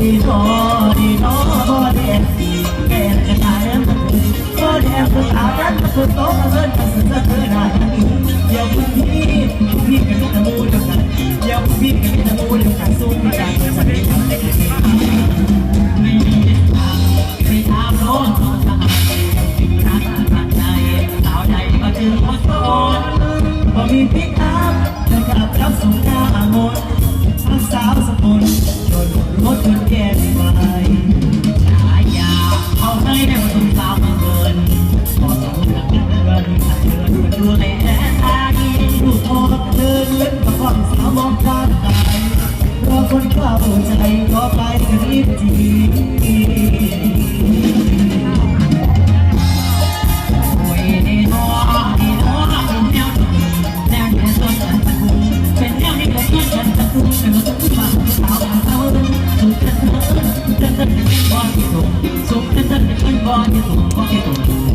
ดีนอดีนอบ่แดงสีแก่กระตายมันบ่แดงผู้สาวนั้นมันคือโตเพิ่นมันสุดสะเทือนหาทางนี้อย่าพึ่งพี่พี่กันตะมูเดียวกันอย่าพึ่งพี่กันตะมูเดียวกันสู้ไม่ได้จะไม่ทำได้ไม่ทำโลกต่อตารักรักใจสาวใดมาเจอคนโตบ่มีพิกอัพจะกลับรับสู่ バーケットのバケ